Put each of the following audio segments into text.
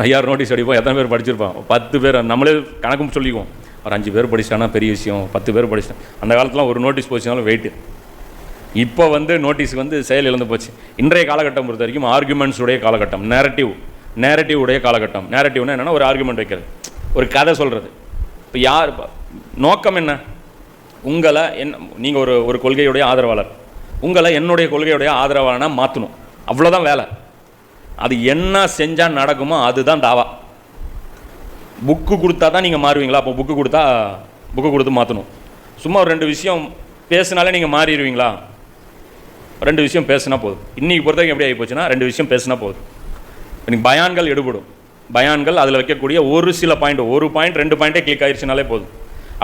ஐயாயிரம் நோட்டீஸ் அடிப்போம் எத்தனை பேர் படிச்சிருப்பான் பத்து பேர் நம்மளே கணக்கும் சொல்லிக்குவோம். ஒரு அஞ்சு பேர் படிச்சிட்டானா பெரிய விஷயம் பத்து பேர் படிச்சிட்டான் அந்த காலத்தில் ஒரு நோட்டீஸ் போச்சுனாலும் வெயிட்டு இப்போ வந்து நோட்டீஸ் வந்து செயல் இழந்து போச்சு. இன்றைய காலகட்டம் பொறுத்த வரைக்கும் ஆர்குமெண்ட்ஸுடைய காலகட்டம் நேரட்டிவ் நேரட்டிவ் உடைய காலகட்டம். நேரட்டிவ்னா என்னென்னா ஒரு ஆர்குமெண்ட் வைக்கிறது. ஒரு கதை சொல்கிறது இப்போ யார் நோக்கம் என்ன? உங்களை என் நீங்கள் ஒரு ஒரு கொள்கையுடைய ஆதரவாளர். உங்களை என்னுடைய கொள்கையுடைய ஆதரவாளனாக மாற்றணும் அவ்வளோதான் வேலை. அது என்ன செஞ்சால் நடக்குமோ அதுதான் தாவா. புக்கு கொடுத்தா தான் நீங்கள் மாறுவீங்களா? அப்போ புக்கு கொடுத்தா புக்கு கொடுத்து மாற்றணும் சும்மா ஒரு ரெண்டு விஷயம் பேசினாலே நீங்கள் மாறிடுவீங்களா? ரெண்டு விஷயம் பேசினா போதும். இன்றைக்கி பொறுத்த வரைக்கும் எப்படி ஆகி போச்சுன்னா ரெண்டு விஷயம் பேசினா போதும். எனக்கு பயான்கள் எடுபடும். பயான்கள் அதில் வைக்கக்கூடிய ஒரு சில பாயிண்ட் ஒரு பாயிண்ட் ரெண்டு பாயிண்ட்டே கிளிக் ஆயிடுச்சுனாலே போதும்.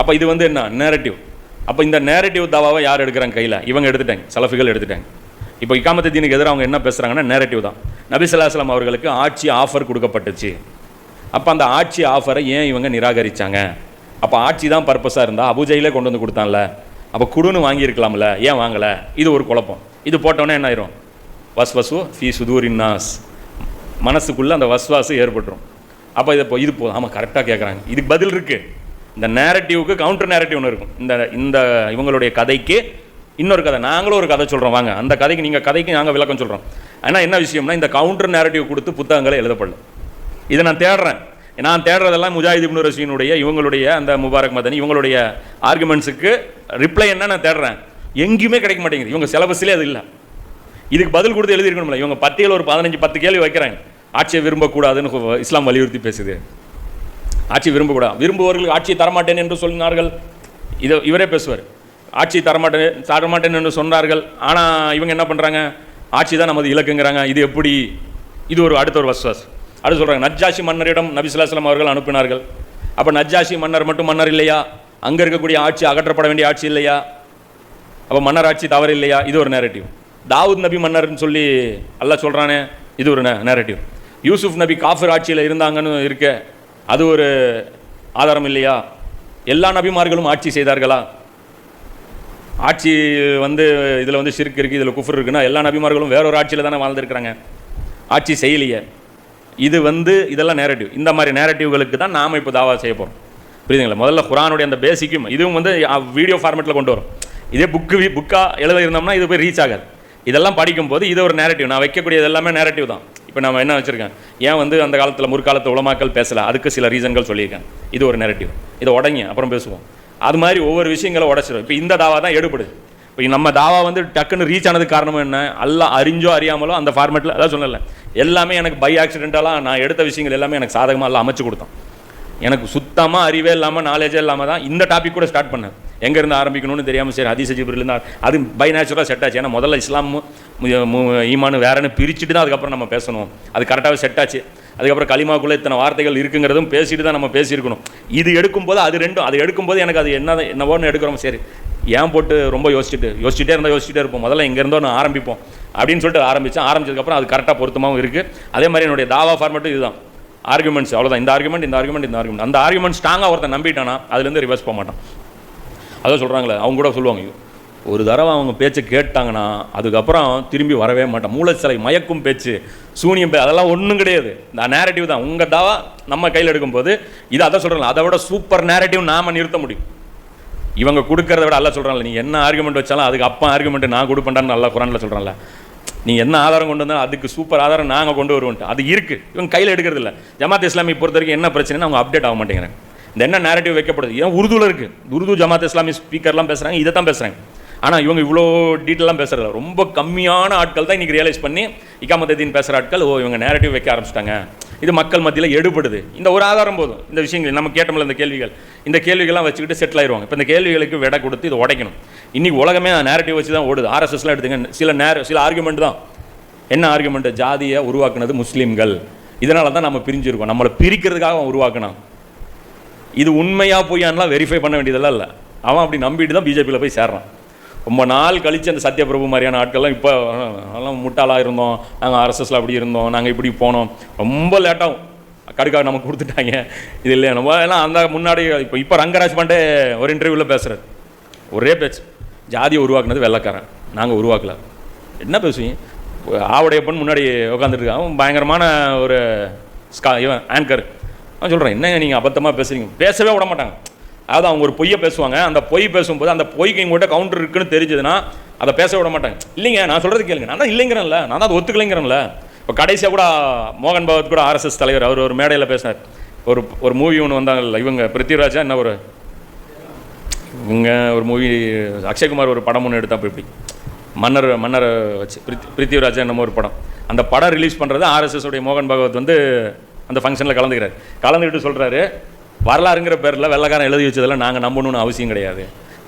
அப்போ இது வந்து என்ன? நேரட்டிவ் அப்போ இந்த நேரட்டிவ் தாவாவை யார் எடுக்கிறாங்க கையில்? இவங்க எடுத்துட்டாங்க. சலஃபிகள் எடுத்துட்டாங்க. இப்போ இக்காமத்து தீனுக்கு எதிராக அவங்க என்ன பேசுகிறாங்கன்னா நேரட்டிவ் தான். நபி அவர்களுக்கு ஆட்சி ஆஃபர் கொடுக்கப்பட்டுச்சு. அப்போ அந்த ஆட்சி ஆஃபரை ஏன் இவங்க நிராகரிச்சாங்க? அப்போ ஆட்சி தான் பர்பஸாக இருந்தால் அபுஜையிலே கொண்டு வந்து கொடுத்தான்ல. அப்போ குடுன்னு வாங்கியிருக்கலாம்ல ஏன் வாங்கலை? இது ஒரு குழப்பம். இது போட்டோன்னே என்ன ஆயிரும்? வஸ் வசு ஃபீ சுதூரின் நாஸ். மனசுக்குள்ளே அந்த வஸ்வாசு ஏற்பட்டுரும். அப்போ இதை இப்போ இது போதும் ஆமாம் கரெக்டாக கேட்குறாங்க இதுக்கு பதில் இருக்குது இந்த நேரட்டிவ்க்கு கவுண்டர் நேரட்டிவ் ஒன்று இருக்கும். இந்த இந்த இவங்களுடைய கதைக்கு இன்னொரு கதை. நாங்களும் ஒரு கதை சொல்கிறோம் வாங்க. அந்த கதைக்கு நீங்கள் கதைக்கு நாங்கள் விளக்கம் சொல்கிறோம் ஆனால் என்ன விஷயம்னா இந்த கவுண்டர் நேரட்டிவ் கொடுத்து புத்தகங்களை எழுதப்படல இதை நான் தேடுறேன். நான் தேடுறதெல்லாம் முஜாஹித் இப்னு ரசீனுடைய இவங்களுடைய அந்த முபாரக் மதனி இவங்களுடைய ஆர்குமெண்ட்ஸுக்கு ரிப்ளை என்ன நான் தேடுறேன்? எங்கேயுமே கிடைக்க மாட்டேங்குது. இவங்க சிலபஸ்லேயே அது இல்லை. இதுக்கு பதில் கொடுத்து எழுதியிருக்கணும்ல. இவங்க பத்தியில் ஒரு பதினஞ்சு பத்து கேள்வி வைக்கிறாங்க ஆட்சியை விரும்பக்கூடாதுன்னு இஸ்லாம் வலியுறுத்தி பேசுது. ஆட்சி விரும்பக்கூடாது விரும்புவர்களுக்கு ஆட்சியை தரமாட்டேன் என்று சொன்னார்கள். இதை இவரே பேசுவார். ஆட்சி தரமாட்டேன் தரமாட்டேன் என்று சொன்னார்கள். ஆனால் இவங்க என்ன பண்ணுறாங்க ஆட்சி தான் நமது இலக்குங்கிறாங்க. இது எப்படி? இது ஒரு அடுத்த ஒரு வஸ்வாஸ் அடுத்து சொல்கிறாங்க நஜ்ஜாஷி மன்னரிடம் நபி அவர்கள் அனுப்பினார்கள். அப்போ நஜ்ஜாஷி மன்னர் மட்டும் மன்னர் இல்லையா? அங்கே இருக்கக்கூடிய ஆட்சி அகற்றப்பட வேண்டிய ஆட்சி இல்லையா? அப்போ மன்னர் ஆட்சி தவறு இல்லையா? இது ஒரு நேரட்டிவ் தாவூத் நபி மன்னர்னு சொல்லி அல்லாஹ் சொல்கிறானே இது ஒரு நேரட்டிவ் யூசுஃப் நபி காஃபர் ஆட்சியில் இருந்தாங்கன்னு இருக்க அது ஒரு ஆதாரம் இல்லையா? எல்லா நபிமார்களும் ஆட்சி செய்தார்களா? ஆட்சி வந்து இதில் வந்து சிறுக்கு இருக்குது இதில் குஃபர் இருக்குன்னா எல்லா நபிமார்களும் வேற ஒரு ஆட்சியில் தானே வாழ்ந்துருக்கிறாங்க. ஆட்சி செய்யலையே. இது வந்து இதெல்லாம் நேரட்டிவ் இந்த மாதிரி நேரட்டிவ்களுக்கு தான் நாம் இப்போ தாவா செய்ய போகிறோம் புரியுதுங்களா? முதல்ல குரானுடைய அந்த பேசிக்கும் இதுவும் வந்து வீடியோ ஃபார்மேட்டில் கொண்டு வரும். இதே புக்கு புக்காக எழுத இருந்தோம்னா இது போய் ரீச் ஆகாது. இதெல்லாம் படிக்கும்போது இது ஒரு நேரட்டிவ் நான் வைக்கக்கூடியது எல்லாமே நேரட்டிவ் தான். இப்போ நம்ம என்ன வச்சுருக்கேன் ஏன் வந்து அந்த காலத்தில் முற்காலத்து உலமாக்கள் பேசலை? அதுக்கு சில ரீசன்கள் சொல்லியிருக்கேன் இது ஒரு நேரட்டிவ் இதை உடங்கி அப்புறம் பேசுவோம். அது மாதிரி ஒவ்வொரு விஷயங்களை உடச்சிடும் இப்போ இந்த தாவா தான் எடுபடுது இப்போ நம்ம தாவா வந்து டக்குன்னு ரீச் ஆனதுக்கு காரணம் என்ன? எல்லாம் அறிஞ்சோ அறியாமலோ அந்த ஃபார்மேட்டில் அதான் சொல்லலை. எல்லாமே எனக்கு பை ஆக்சிடென்ட்டாலாம் நான் எடுத்த விஷயங்கள் எல்லாமே எனக்கு சாதகமாக எல்லாம் அமைச்சு கொடுத்தான். எனக்கு சுத்தமாக அறிவே இல்லாமல் நாலேஜே இல்லாமல் தான் இந்த டாபிக் கூட ஸ்டார்ட் பண்ணேன். எங்கேருந்து ஆரம்பிக்கணும்னு தெரியாமல் சரி ஹதீஸ் ஜிப்ரிலேருந்து அது பை நேச்சுரலாக செட் ஆச்சு. ஏன்னா முதல்ல இஸ்லாம் மு- ஈமானு வேறன்னு பிரிச்சுட்டு தான் அதுக்கப்புறம் நம்ம பேசணும். அது கரெக்டாகவே செட் ஆச்சு. அதுக்கப்புறம் களிமாக்குள்ளே இத்தனை வார்த்தைகள் இருக்குங்கிறதும் பேசிட்டு தான் நம்ம பேசியிருக்கணும். இது எடுக்கும்போது அது ரெண்டும் அது எடுக்கும்போது எனக்கு அது என்ன என்னவோன்னு எடுக்கிறோம் சரி. ஏன் போட்டு ரொம்ப யோசிச்சுட்டு யோசிச்சுட்டே இருந்தால் யோசிச்சுட்டே இருப்போம். முதல்ல இங்கேருந்தோ நான் ஆரம்பிப்போம். அப்படின்னு சொல்லிட்டு ஆரம்பித்தேன் ஆரம்பிச்சதுக்கப்புறம் அது கரெக்டாக பொருத்தமாகவும் இருக்குது அதே மாதிரி என்னுடைய தாவா ஃபார்மேட்டும் இதுதான். ஆர்குமெண்ட்ஸ் அவ்வளோதான் இந்த ஆர்குமெண்ட் இந்த ஆர்குமெண்ட் இந்த ஆர்குமெண்ட் அந்த ஆர்குமெண்ட் ஸ்ட்ராங்காக ஒருத்தன் நம்பிட்டானா அதுலேருந்து ரிவர்ஸ் போக மாட்டான். அதான் சொல்கிறாங்களே அவங்க கூட சொல்லுவாங்க ஒரு தடவை அவங்க பேச்சை கேட்டாங்கன்னா அதுக்கப்புறம் திரும்பி வரவே மாட்டேன் மூளைச்சலை மயக்கும் பேச்சு சூனியம் பே அதெல்லாம் ஒன்றும் கிடையாது. இந்த நேரட்டிவ் தான். உங்கள் தாவா நம்ம கையில் எடுக்கும்போது இது அதை சொல்கிறாங்க அதை விட சூப்பர் நேரட்டிவ் நாம நிறுத்த முடியும். இவங்க கொடுக்கறத விட அல்ல சொல்கிறான்ல நீ என்ன ஆர்குமெண்ட் வச்சாலும் அதுக்கு அப்பா ஆர்குமெண்ட் நான் கொடுப்பேன்டான்னு நல்லா குரானில் சொல்கிறான்ல நீ என்ன ஆதாரம் கொண்டு வந்தாலும் அதுக்கு சூப்பர் ஆதாரம் நாங்கள் கொண்டு வருவோன்ட்டு. அது இருக்குது இவங்க கையில் எடுக்கிறது இல்லை. ஜமாத் இஸ்லாமி பொறுத்த வரைக்கும் என்ன பிரச்சனைன்னு அவங்க அப்டேட் ஆக மாட்டேங்கிறாங்க. இந்த என்ன நேரட்டிவ் வைக்கப்படுது? ஏன் உருதுல இருக்குது உருது ஜமாத் இஸ்லாமி ஸ்பீக்கர்லாம் பேசுகிறாங்க இதை தான் பேசுகிறாங்க ஆனால் இவங்க இவ்வளோ டீட்டெயிலாம் பேசுகிறதில்ல ரொம்ப கம்மியான ஆட்கள் தான் இன்றைக்கி ரியலைஸ் பண்ணி இக்காமத்தீன் பேசுகிற ஆட்கள் ஓ இவங்க நேரட்டிவ் வைக்க ஆரம்பிச்சிட்டாங்க. இது மக்கள் மத்தியில் எடுபடுது. இந்த ஒரு ஆதாரம் போதும். இந்த விஷயங்கள் நம்ம கேட்டோம்ல இந்த கேள்விகள். இந்த கேள்விகள்லாம் வச்சுக்கிட்டு செட்டில் ஆயிடுவாங்க இப்போ இந்த கேள்விகளுக்கு விடை கொடுத்து இதை உடைக்கணும். இன்றைக்கி உலகமே நேரட்டிவ் வச்சு தான் ஓடுது. ஆர்எஸ்எஸ்லாம் எடுத்துங்க சில நேர சில ஆர்குமெண்ட் தான். என்ன ஆர்குமெண்ட் ஜாதியை உருவாக்குனது முஸ்லீம்கள். இதனால தான் நம்ம பிரிஞ்சிருக்கோம். நம்மளை பிரிக்கிறதுக்காக அவன் உருவாக்கினான். இது உண்மையாக பொய்யான்லாம் வெரிஃபை பண்ண வேண்டியதெல்லாம் இல்லை. அவன் அப்படி நம்பிட்டு தான் பிஜேபியில் போய் சேர்றான். ரொம்ப நாள் கழிச்சு அந்த சத்யபிரபு மாதிரியான ஆட்கள்லாம் இப்போ அதெல்லாம் முட்டாளாக இருந்தோம். நாங்கள் ஆர்எஸ்எஸில் அப்படி இருந்தோம். நாங்கள் இப்படி போனோம். ரொம்ப லேட்டாகும் கடுக்காக நமக்கு கொடுத்துட்டாங்க. இது இல்லையா? நம்ம எல்லாம் அந்த முன்னாடி இப்போ இப்போ ரங்கராஜ் பாண்டே ஒரு இன்டர்வியூவில் பேசுகிறார் ஒரே பேச்சு. ஜாதியை உருவாக்குனது வெள்ளைக்காரன். நாங்கள் உருவாக்கல. என்ன பேசுவீங்க? ஆவுடையப்பன் முன்னாடி உட்காந்துட்டு இருக்கான். அவன் பயங்கரமான ஒரு ஸ்கா இவன் ஆங்கர் நான் சொல்கிறேன் என்னங்க நீங்கள் அபத்தமாக பேசுறீங்க? பேசவே விட மாட்டாங்க. அதாவது அவங்க ஒரு பொய்யை பேசுவாங்க. அந்த பொய் பேசும்போது அந்த பொய்க்கு எங்கள்கிட்ட கவுண்டர் இருக்குன்னு தெரிஞ்சதுன்னா அதை பேச விட மாட்டாங்க. இல்லைங்க நான் சொல்கிறது கேளுங்க. நான் தான் இல்லைங்கிறேன்ல. நான் தான் அதை ஒத்துக்கலைங்கிறேன்ல. இப்போ கடைசியாக கூட மோகன் பகவத் கூட ஆர்எஸ்எஸ் தலைவர் அவர் ஒரு மேடையில் பேசினார். ஒரு ஒரு மூவி ஒன்று வந்தாங்கல்ல இவங்க பிருத்திவிராஜா என்ன ஒரு இவங்க ஒரு மூவி அக்ஷய்குமார் ஒரு படம் ஒன்று எடுத்தா இப்படி. மன்னர் மன்னரை வச்சு பிரித்தி பிருத்திவிராஜா என்னமோ ஒரு படம். அந்த படம் ரிலீஸ் பண்ணுறது ஆர்எஸ்எஸ் உடைய மோகன் பகவத் வந்து அந்த ஃபங்க்ஷனில் கலந்துக்கிறார். கலந்துக்கிட்டு சொல்கிறாரு வரலாறுங்கிற பேரில் வெள்ளக்காரன் எழுதி வச்சதெல்லாம் நாங்கள் நம்பணும்னு அவசியம் கிடையாது.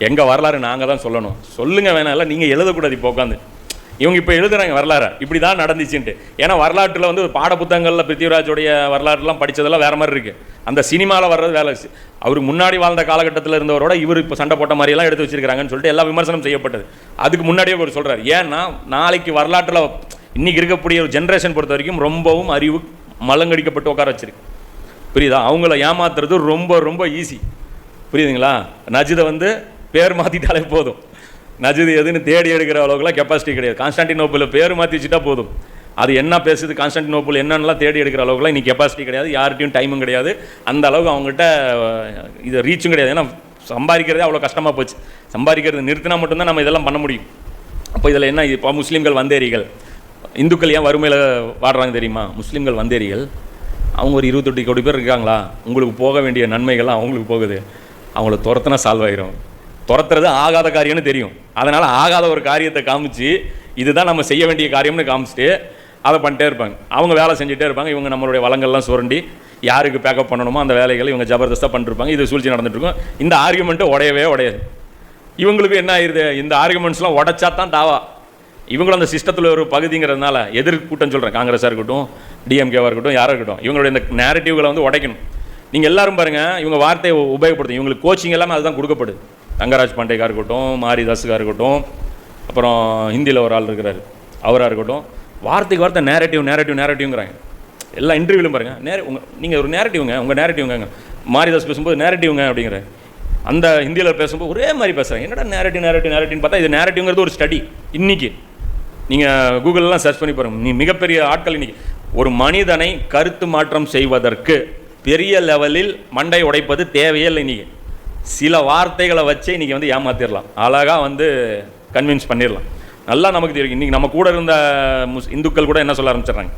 எங்கள் வரலாறு நாங்கள் தான் சொல்லணும். சொல்லுங்கள் வேணாம் இல்லை நீங்கள் எழுதக்கூடாது இப்போ உட்காந்து இவங்க இப்போ எழுதுறாங்க வரலாறு. இப்படி தான் நடந்துச்சுன்ட்டு. ஏன்னா வரலாற்றில் வந்து பாட புத்தகங்களில் பிருத்திவிராஜோடைய வரலாறுலாம் வேறு மாதிரி இருக்குது அந்த சினிமாவில் வர்றது வேலை அவருக்கு முன்னாடி வாழ்ந்த காலகட்டத்தில் இருந்தவரோட இவர் இப்போ சண்டை போட்ட மாதிரியெல்லாம் எடுத்து வச்சிருக்காங்கன்னு சொல்லிட்டு எல்லா விமர்சனம் செய்யப்பட்டது. அதுக்கு முன்னாடியே அவர் சொல்கிறார் ஏன்னா நாளைக்கு வரலாற்றில் இன்றைக்கி இருக்கக்கூடிய ஒரு ஜென்ரேஷன் பொறுத்த வரைக்கும் ரொம்பவும் அறிவு மலங்கடிக்கப்பட்டு உட்கார வச்சிருக்கு. புரியுதா? அவங்கள ஏமாத்துறது ரொம்ப ரொம்ப ஈஸி புரியுதுங்களா? நஜிதை வந்து பேர் மாற்றிட்டாலே போதும். நஜிது எதுன்னு தேடி எடுக்கிற அளவுக்குலாம் கெப்பாசிட்டி கிடையாது. கான்ஸ்டான்டினோப்பிளில் பேர் மாற்றி வச்சுட்டா போதும். அது என்ன பேசுது கான்ஸ்டான்டினோப்பிள் என்னென்னலாம் தேடி எடுக்கிற அளவுக்குலாம் இன்னைக்கு கெப்பாசிட்டி கிடையாது. யார்கிட்டையும் டைமும் கிடையாது. அந்த அளவுக்கு அவங்ககிட்ட இது ரீச்சும் கிடையாது. ஏன்னா சம்பாதிக்கிறதே அவ்வளோ கஷ்டமாக போச்சு. சம்பாதிக்கிறது நிறுத்தினா மட்டும்தான் நம்ம இதெல்லாம் பண்ண முடியும். அப்போ இதில் என்ன இப்போ முஸ்லீம்கள் வந்தேரிகள். இந்துக்கள் ஏன் வறுமையில் வாடுறாங்க தெரியுமா? முஸ்லீம்கள் வந்தேரிகள் அவங்க ஒரு இருபத்தெட்டு கோடி பேர் இருக்காங்களா? உங்களுக்கு போக வேண்டிய நன்மைகள்லாம் அவங்களுக்கு போகுது. அவங்கள துரத்துனா சால்வ் ஆயிரும். துரத்துறது ஆகாத காரியம்னு தெரியும். அதனால் ஆகாத ஒரு காரியத்தை காமிச்சு இதுதான் நம்ம செய்ய வேண்டிய காரியம்னு காமிச்சிட்டு அதை பண்ணிட்டே இருப்பாங்க. அவங்க வேலை செஞ்சுட்டே இருப்பாங்க. இவங்க நம்மளுடைய வளங்கள்லாம் சுரண்டி யாருக்கு பேக்கப் பண்ணணுமோ அந்த வேலைகளை இவங்க ஜபர்தஸ்தாக பண்ணிருப்பாங்க. இது சூழ்ச்சி நடந்துட்டுருக்கும் இந்த ஆர்குமெண்ட்டு உடையவே உடையாது. இவங்களுக்கு என்ன ஆயிருது? இந்த ஆர்குமெண்ட்ஸ்லாம் உடைச்சா தான் தாவா. இவங்களும் அந்த சிஸ்டத்தில் ஒரு பகுதிங்கிறதுனால எதிர் கூட்டம் சொல்கிறேன் காங்கிரஸாக இருக்கட்டும் டிஎம்கேவாக இருக்கட்டும் யாராக இருக்கட்டும் இவங்களுடைய இந்த நேரட்டிவ்களை வந்து உடைக்கணும். நீங்கள் எல்லாரும் பாருங்கள் இவங்க வார்த்தையை உபயோகப்படுத்தும் இவங்களுக்கு கோச்சிங் எல்லாமே அதுதான் கொடுக்கப்படுது. தங்கராஜ் பாண்டேக்கா இருக்கட்டும் மாரிதாஸுக்காக இருக்கட்டும் அப்புறம் ஹிந்தியில் ஒரு ஆள் இருக்கிறார். அவராக இருக்கட்டும் வார்த்தைக்கு வார்த்தை நேரட்டிவ் நேரட்டிவ் நேரட்டிவ்ங்கிறாங்க எல்லா இன்டர்வியூலும் பாருங்கள் நேர உங்கள் நீங்கள் ஒரு நேரட்டிவ்ங்க உங்கள் நேரட்டிவ்ங்க மாரிதாஸ் பேசும்போது நேரட்டிவ்ங்க அப்படிங்கிற. அந்த ஹிந்தியில் பேசும்போது ஒரே மாதிரி பேசுகிறாங்க என்னடா நேரட்டிவ் நேரட்டிவ் நேரட்டிவ்னு பார்த்தா இது நேரட்டிவ்ங்கிறது ஒரு ஸ்டடி இன்றைக்கி நீங்கள் கூகுளெலாம் சர்ச் பண்ணி பாருங்கள் நீ மிகப்பெரிய ஆட்கள் இன்னைக்கு. ஒரு மனிதனை கருத்து மாற்றம் செய்வதற்கு பெரிய லெவலில் மண்டை உடைப்பது தேவையே இல்லை சில வார்த்தைகளை வச்சே இன்னைக்கு வந்து ஏமாத்திடலாம் அழகாக வந்து கன்வின்ஸ் பண்ணிடலாம் நல்லா நமக்கு தெரியும். இன்றைக்கி நம்ம கூட இருந்த முஸ் இந்துக்கள் கூட என்ன சொல்ல ஆரம்பிச்சிடுறாங்க?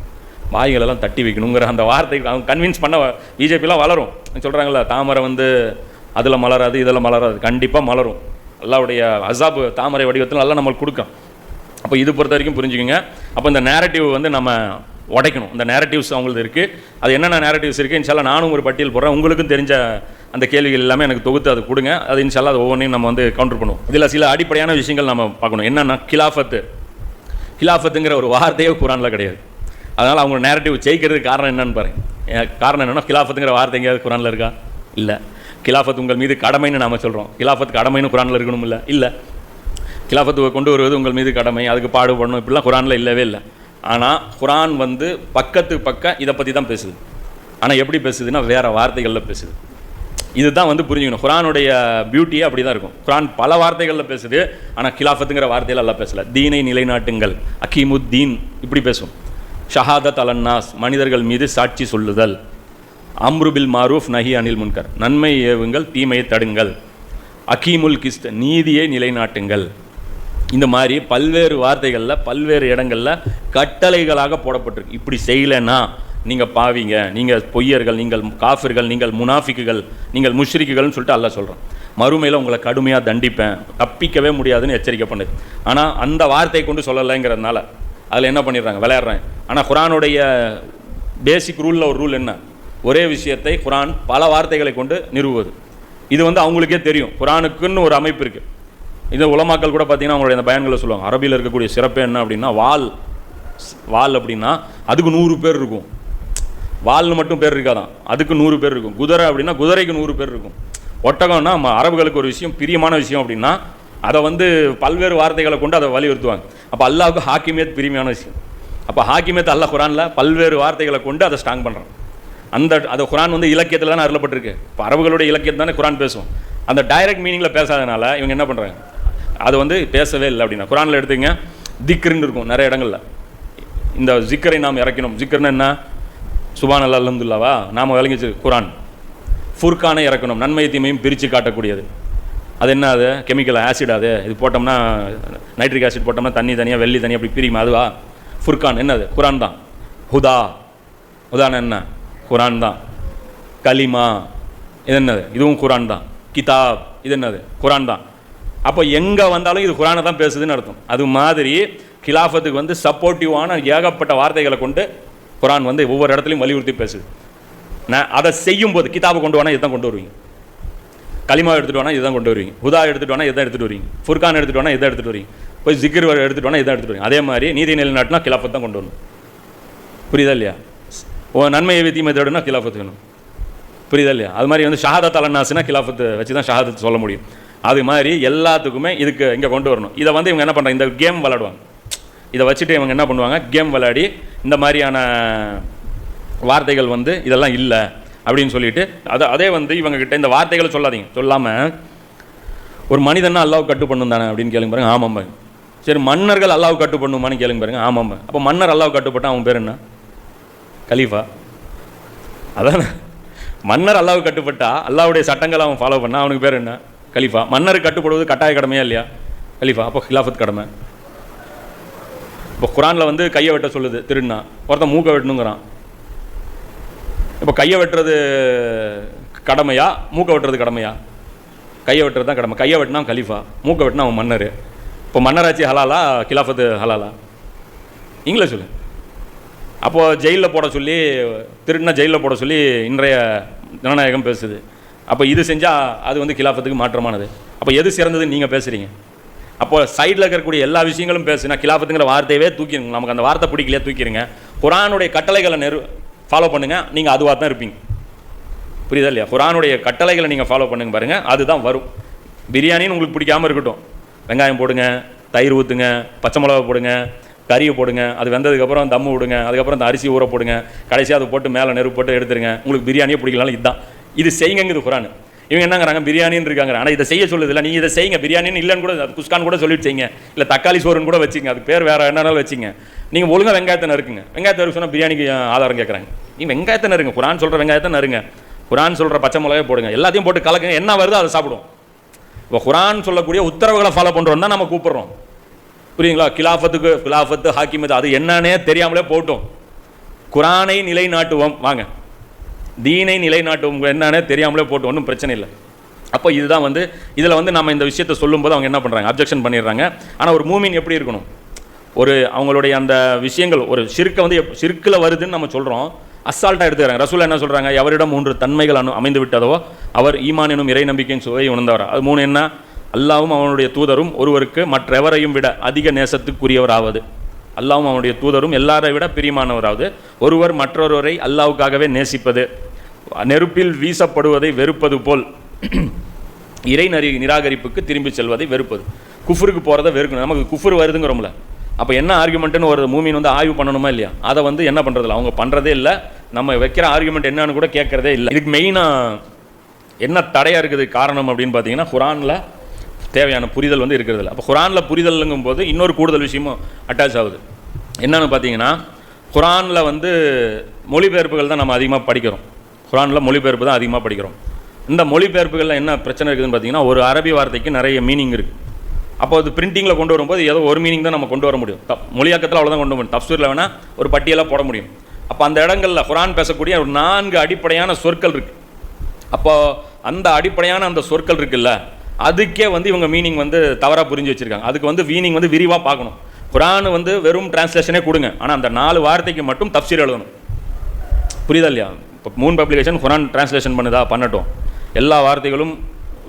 வாய்களெல்லாம் தட்டி வைக்கணுங்கிற அந்த வார்த்தைக்கு அவங்க கன்வின்ஸ் பண்ண பிஜேபிலாம் வளரும். சொல்கிறாங்கல்ல தாமரை வந்து அதில் மலராது இதில் மலராது. கண்டிப்பாக மலரும். அல்லாவுடைய அசாப் தாமரை வடிவத்தில் நல்லா நம்மளுக்கு கொடுக்கும். அப்போ இது பொறுத்த வரைக்கும் புரிஞ்சுக்கோங்க. அப்போ இந்த நேரட்டிவ் வந்து நம்ம உடைக்கணும். இந்த நேரட்டிவ்ஸ் அவங்களுக்கு இருக்குது அது என்னென்ன நேரட்டிவ்ஸ் இருக்குது இன்ஷால்லா நானும் ஒரு பட்டியல் போடுறேன். உங்களுக்கும் தெரிஞ்ச அந்த கேள்விகள் எல்லாமே எனக்கு தொகுத்து அது கொடுங்க. அது இன்ஷால்லா அது ஒவ்வொன்றையும் நம்ம வந்து கவுண்டர் பண்ணுவோம். இதில் சில அடிப்படையான விஷயங்கள் நம்ம பார்க்கணும். என்னென்னா கிலாஃபத்து கிலாஃபத்துங்கிற ஒரு வார்த்தையே குரானில் கிடையாது. அதனால் அவங்க நேரட்டிவ் ஜெயிக்கிறதுக்கு காரணம் என்னன்னு பாருங்க. காரணம் என்னன்னா கிலாஃபத்துங்கிற வார்த்தை எங்கேயாவது குரானில் இருக்கா? இல்லை. கிலாஃபத் உங்கள் மீது கடமைன்னு நாம் சொல்கிறோம் கிலாஃபத் கடமைன்னு குரானில் இருக்கணும் இல்லை இல்லை. கிலாஃபத்துவை கொண்டு வருவது உங்கள் மீது கடமை அதுக்கு பாடுபடணும் இப்படிலாம் குரானில் இல்லவே இல்லை. ஆனால் குரான் வந்து பக்கத்து பக்கம் இதை பற்றி தான் பேசுது. ஆனால் எப்படி பேசுதுன்னா வேறு வார்த்தைகளில் பேசுது. இதுதான் வந்து புரிஞ்சுக்கணும். குரானுடைய பியூட்டியே அப்படி தான் இருக்கும். குரான் பல வார்த்தைகளில் பேசுது ஆனால் கிலாஃபத்துங்கிற வார்த்தையில எல்லாம் பேசலை. தீனை நிலைநாட்டுங்கள் அகீமுத்தீன் இப்படி பேசும் ஷஹாதத் அலன்னாஸ் மனிதர்கள் மீது சாட்சி சொல்லுதல். அம்ருபில் மாரூஃப் நஹி அனில் முன்கர். நன்மை ஏவுங்கள் தீமையை தடுங்கள். அகீமுல் கிஸ்த் நீதியை நிலைநாட்டுங்கள். இந்த மாதிரி பல்வேறு வார்த்தைகளில் பல்வேறு இடங்களில் கட்டளைகளாக போடப்பட்டிருக்கு. இப்படி செய்யலைன்னா நீங்கள் பாவீங்க. நீங்கள் பொய்யர்கள் நீங்கள் காஃபிர்கள் நீங்கள் முனாஃபிக்குகள் நீங்கள் முஷ்ரிக்குகள்னு சொல்லிட்டு அல்ல சொல்கிறோம் மறுமையில் உங்களை கடுமையாக தண்டிப்பேன். தப்பிக்கவே முடியாதுன்னு எச்சரிக்கை பண்ணுது ஆனால் அந்த வார்த்தையை கொண்டு சொல்லலைங்கிறதுனால அதில் என்ன பண்ணிடுறாங்க? விளையாடுறாங்க. ஆனால் குரானுடைய பேசிக் ரூலில் ஒரு ரூல் என்ன? ஒரே விஷயத்தை குரான் பல வார்த்தைகளை கொண்டு நிறுவுவது. இது வந்து அவங்களுக்கே தெரியும். குரானுக்குன்னு ஒரு அமைப்பு இருக்குது இந்த உலமாக்கள் கூட பார்த்தீங்கன்னா அவங்களுடைய அந்த பயன்களை சொல்லுவாங்க. அரபியில் இருக்கக்கூடிய சிறப்பு என்ன அப்படின்னா வால் வால் அப்படின்னா அதுக்கு நூறு பேர் இருக்கும். வால்னு மட்டும் பேர் இருக்காதான். அதுக்கு நூறு பேர் இருக்கும். குதிரை அப்படின்னா குதிரைக்கு நூறு பேர் இருக்கும். ஒட்டகம்னா நம்ம அரபுகளுக்கு ஒரு விஷயம் பிரியமான விஷயம் அப்படின்னா அதை வந்து பல்வேறு வார்த்தைகளை கொண்டு அதை வலியுறுத்துவாங்க. அப்போ அல்லாவுக்கு ஹாக்கிமேத் பிரியமான விஷயம். அப்போ ஹாக்கிமேத் அல்லாஹ் குரானில் பல்வேறு வார்த்தைகளை கொண்டு அதை ஸ்ட்ராங் பண்ணுறான் அந்த அது குரான் வந்து இலக்கியத்தில் தானே அருளப்பட்டிருக்கு. இப்போ அரபுகளுடைய இலக்கியம் தானே குரான் பேசும் அந்த டைரக்ட் மீனிங்கில் பேசாதனால இவங்க என்ன பண்ணுறாங்க அது வந்து பேசவே இல்லை அப்படின்னா. குரானில் எடுத்துங்க திக்ருன்னு இருக்கும் நிறைய இடங்களில். இந்த ஜிக்கரை நாம் இறக்கணும் ஜிக்கர்னு என்ன? சுபான் அல்லா அல்லந்துல்லாவா நாம் விளங்கி வச்சு குரான். ஃபுர்கானை இறக்கணும். நன்மை தீமையும் பிரித்து காட்டக்கூடியது. அது என்ன அது? கெமிக்கல் ஆசிட் அது. இது போட்டோம்னா நைட்ரிக் ஆசிட் போட்டோம்னா தண்ணி தனியாக வெள்ளி தனியாக அப்படி பிரியுமா? அதுவா? ஃபுர்கான். என்னது? குரான் தான். ஹுதா. உதாரணம் என்ன? குரான் தான். கலிமா. இது என்னது? இதுவும் குரான் தான். கிதாப். இது என்னது? குரான் தான். அப்போ எங்கே வந்தாலும் இது குரானை தான் பேசுதுன்னு அர்த்தம். அது மாதிரி கிலாஃபத்துக்கு வந்து சப்போர்ட்டிவான ஏகப்பட்ட வார்த்தைகளை கொண்டு குரான் வந்து ஒவ்வொரு இடத்துலையும் வலியுறுத்தி பேசுது. நான் அதை செய்யும்போது கிதாபை கொண்டு வேணால் இதுதான் கொண்டு வருவீங்க. களிமா எடுத்துகிட்டு வேணால் இதுதான் கொண்டு வருவீங்க. ஹுதா எடுத்துகிட்டு வேணால் இதான் எடுத்துகிட்டு வருவீங்க. ஃபுர்கான் எடுத்துகிட்டு வேணால் இதை எடுத்துகிட்டு வரீங்க போய் ஜிக்ர் எடுத்துகிட்டு வேணால் இதான் எடுத்துகிட்டு வரீங்க அதே மாதிரி நீதி நிலைநாட்டினா கிலாஃபத் தான் கொண்டு வரணும். புரியுதா இல்லையா? ஓ நன்மையை தீமை தேடுனா கிலாஃபத் வேணும் புரியுதா இல்லையா? அது மாதிரி வந்து ஷஹாதத் அலன்னாசுனா கிலாஃபத்து வச்சு தான் ஷஹாதத் சொல்ல முடியும். அது மாதிரி எல்லாத்துக்குமே இதுக்கு இங்கே கொண்டு வரணும். இதை வந்து இவங்க என்ன பண்ணுறாங்க இந்த கேம் விளாடுவாங்க இதை வச்சுட்டு இவங்க என்ன பண்ணுவாங்க? கேம் விளையாடி இந்த மாதிரியான வார்த்தைகள் வந்து இதெல்லாம் இல்லை அப்படின்னு சொல்லிட்டு அதை அதே வந்து இவங்கக்கிட்ட இந்த வார்த்தைகளை சொல்லாதீங்க. சொல்லாமல் ஒரு மனிதனா அல்லாஹ் கட்டு பண்ணும் தானே அப்படின்னு கேளுங்க பாருங்க. ஆமாம் சரி மன்னர்கள் அல்லாஹ் கட்டு பண்ணுமான்னு கேளுங்க பாருங்க. ஆமாம் அப்போ மன்னர் அல்லாவு கட்டுப்பட்டால் அவன் பேர் என்ன? கலீஃபா. அதான். மன்னர் அல்லாவு கட்டுப்பட்டா அல்லாவுடைய சட்டங்களை அவன் ஃபாலோ பண்ணால் அவனுக்கு பேர் என்ன? கலீஃபா மன்னர் கட்டுப்படுவது கட்டாய கடமையா இல்லையா? கலீஃபா அப்போ ஹிலாஃபத் கடமை. இப்போ குரானில் வந்து கையை வெட்ட சொல்லுது திருடினா. ஒருத்தன் மூக்கை வெட்டணுங்கிறான். இப்போ கையை வெட்டுறது கடமையா? மூக்கை வெட்டுறது கடமையா? கையை வெட்டுறது தான் கடமை. கையை வெட்டினா கலீஃபா மூக்கை வெட்டினா அவன் மன்னர். இப்போ மன்னராட்சி ஹலாலா கிலாஃபத்து ஹலாலா? நீங்களே சொல்லு. அப்போது ஜெயிலில் போட சொல்லி திருடினா ஜெயிலில் போட சொல்லி இன்றைய ஜனநாயகம் பேசுது. அப்போ இது செஞ்சால் அது வந்து கிலாஃபத்துக்கு மாற்றமானது. அப்போ எது சிறந்ததுன்னு நீங்கள் பேசுகிறீங்க அப்போ சைடில் இருக்கக்கூடிய எல்லா விஷயங்களும் பேசுனா கிலாஃபத்துங்கிற வார்த்தையவே தூக்கிடுங்க நமக்கு அந்த வார்த்தை பிடிக்கலையே தூக்கிடுங்க குரானுடைய கட்டளைகளை நெரு ஃபாலோ பண்ணுங்கள் நீங்கள் அதுவாக தான் இருப்பீங்க. புரியுதா இல்லையா? குரானுடைய கட்டளைகளை நீங்கள் ஃபாலோ பண்ணுங்க பாருங்கள் அதுதான் வரும். பிரியாணின்னு உங்களுக்கு பிடிக்காம இருக்கட்டும். வெங்காயம் போடுங்க தயிர் ஊற்றுங்க பச்சை மிளகா போடுங்க கறியை போடுங்க அது வெந்ததுக்கப்புறம் தம்மு விடுங்க அதுக்கப்புறம் அந்த அரிசி ஊற போடுங்க. கடைசியாக அதை போட்டு மேலே நெருப்பு போட்டு எடுத்துருங்க. உங்களுக்கு பிரியாணியே பிடிக்கலாம்னு இதுதான். இது செய்யுங்கிறது குரான். இவங்க என்னங்கிறாங்க? பிரியாணின்னு இருக்காங்க. ஆனால் இதை செய்ய சொல்லுது இல்லை. நீங்கள் இதை செய்யுங்க. பிரியாணின்னு இல்லைன்னு கூட குஸ்கான் கூட சொல்லிட்டு செய்யுங்க. இல்லை தக்காளி சோறுன்னு கூட வச்சுங்க. அது பேர் வேறு என்னன்னாலும் வச்சுங்க. நீங்கள் ஒழுங்காக வெங்காயத்தை நறுக்குங்க. வெங்காயத்தை நறுக்கு சொன்னால் பிரியாணிக்கு ஆதாரம் கேட்குறாங்க நீ வெங்காயத்தை நறுங்க. குரான் சொல்கிற வெங்காயத்தை நறுங்க. குரான் சொல்கிற பச்சை மிளகாய் போடுங்க. எல்லாத்தையும் போட்டு கலக்குங்க. என்ன வருதோ அதை சாப்பிடுவோம். இப்போ குரான் சொல்லக்கூடிய உத்தரவுகளை ஃபாலோ பண்ணுறோம் தான் நம்ம கூப்பிட்றோம். புரியுங்களா? கிலாஃபத்துக்கு கிலாஃபத்து ஹாக்கிமத்து அது என்னன்னே தெரியாமலே போட்டோம். குரானை நிலைநாட்டுவோம். வாங்க. தீனை நிலைநாட்டும் என்னன்னு தெரியாமலே போட்டு ஒன்றும் பிரச்சனை இல்லை. அப்போ இதுதான் வந்து இதில் வந்து நம்ம இந்த விஷயத்தை சொல்லும்போது அவங்க என்ன பண்ணுறாங்க அப்ஜெக்ஷன் பண்ணிடுறாங்க. ஆனால் ஒரு மூமின் எப்படி இருக்கணும்? ஒரு அவங்களுடைய அந்த விஷயங்கள் ஒரு சிறுக்கை வந்து எப் சிறுக்கில் வருதுன்னு நம்ம சொல்கிறோம் அசால்ட்டாக எடுத்துக்கிறாங்க. ரசூல் என்ன சொல்கிறாங்க எவரிடம் மூன்று தன்மைகள் அனு அமைந்து விட்டதோ அவர் ஈமான் எனும் இறை நம்பிக்கையின் சுவை உணர்ந்தவர். அது மூணு என்ன? அல்லாவும் அவனுடைய தூதரும் ஒருவருக்கு மற்றெவரையும் விட அதிக நேசத்துக்குரியவராவது. அல்லாவும் அவனுடைய தூதரும் எல்லாரை விட பிரியமானவராவது. ஒருவர் மற்றொருவரை அல்லாவுக்காகவே நேசிப்பது நெருப்பில் வீசப்படுவதை வெறுப்பது போல். இறை நரி நிராகரிப்புக்கு திரும்பி செல்வதை வெறுப்பது. குஃபருக்கு போகிறத வெறுக்கணும். நமக்கு குஃபர் வருதுங்கிறோம்ல. அப்போ என்ன ஆர்குமெண்ட்டுன்னு ஒரு மூமின் வந்து ஆய்வு பண்ணணுமா இல்லையா? அதை வந்து என்ன பண்ணுறதில்ல அவங்க பண்ணுறதே இல்லை. நம்ம வைக்கிற ஆர்குமெண்ட் என்னன்னு கூட கேட்குறதே இல்லை. இதுக்கு மெயினாக என்ன தடையாக இருக்குது காரணம் அப்படின்னு பார்த்தீங்கன்னா குரானில் தேவையான புரிதல் வந்து இருக்கிறது இல்லை அப்போ குரானில் புரிதலுங்கும் போது இன்னொரு கூடுதல் விஷயமும் அட்டாச் ஆகுது. என்னென்னு பார்த்தீங்கன்னா குரானில் வந்து மொழிபெயர்ப்புகள் தான் நம்ம அதிகமாக படிக்கிறோம். குரானில் மொழிபெயர்ப்பு தான் அதிகமாக படிக்கிறோம். இந்த மொழிபெயர்ப்புகளில் என்ன பிரச்சனை இருக்குதுன்னு பார்த்தீங்கன்னா ஒரு அரபி வார்த்தைக்கு நிறைய மீனிங் இருக்குது அப்போ அது பிரிண்டிங்கில் கொண்டு வரும்போது ஏதோ ஒரு மீனிங் தான் நம்ம கொண்டு வர முடியும். த மொழியாக்கத்தில் அவ்வளோதான் கொண்டு வர முடியும். தப்சூரில் வேணால் ஒரு பட்டியலாக போட முடியும். அப்போ அந்த இடங்களில் குரான் பேசக்கூடிய ஒரு நான்கு அடிப்படையான சொற்கள் இருக்குது அப்போது அந்த அடிப்படையான அந்த சொற்கள் இருக்குல்ல அதுக்கே வந்து இவங்க மீனிங் வந்து தவறாக புரிஞ்சு வச்சுருக்காங்க. அதுக்கு வந்து மீனிங் வந்து விரிவாக பார்க்கணும். குரான் வந்து வெறும் டிரான்ஸ்லேஷனே கொடுங்க. ஆனால் அந்த நாலு வார்த்தைக்கு மட்டும் தப்சீர் எழுதணும். புரியுதா இல்லையா? இப்போ மூன் பப்ளிகேஷன் குரான் டிரான்ஸ்லேஷன் பண்ணுதா? பண்ணட்டும். எல்லா வார்த்தைகளும்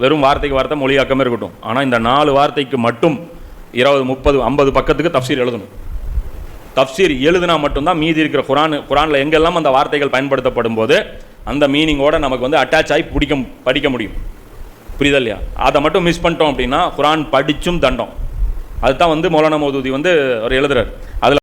வெறும் வார்த்தைக்கு வார்த்தை மொழியாக்கமே இருக்கட்டும். ஆனால் இந்த நாலு வார்த்தைக்கு மட்டும் இருபது முப்பது ஐம்பது பக்கத்துக்கு தப்சீர் எழுதணும். தப்சீர் எழுதுனா மட்டும்தான் மீதி இருக்கிற குரான் குரானில் எங்கெல்லாம் அந்த வார்த்தைகள் பயன்படுத்தப்படும் போது அந்த மீனிங்கோட நமக்கு வந்து அட்டாச் ஆகி பிடிக்க படிக்க முடியும். புரியுதா இல்லையா அதை மட்டும் மிஸ் பண்ணிட்டோம் அப்படின்னா குரான் படிச்சும் தண்டம். அதுதான் வந்து மௌலானா மௌதூதி வந்து அவர் எழுதுறாரு. அதில்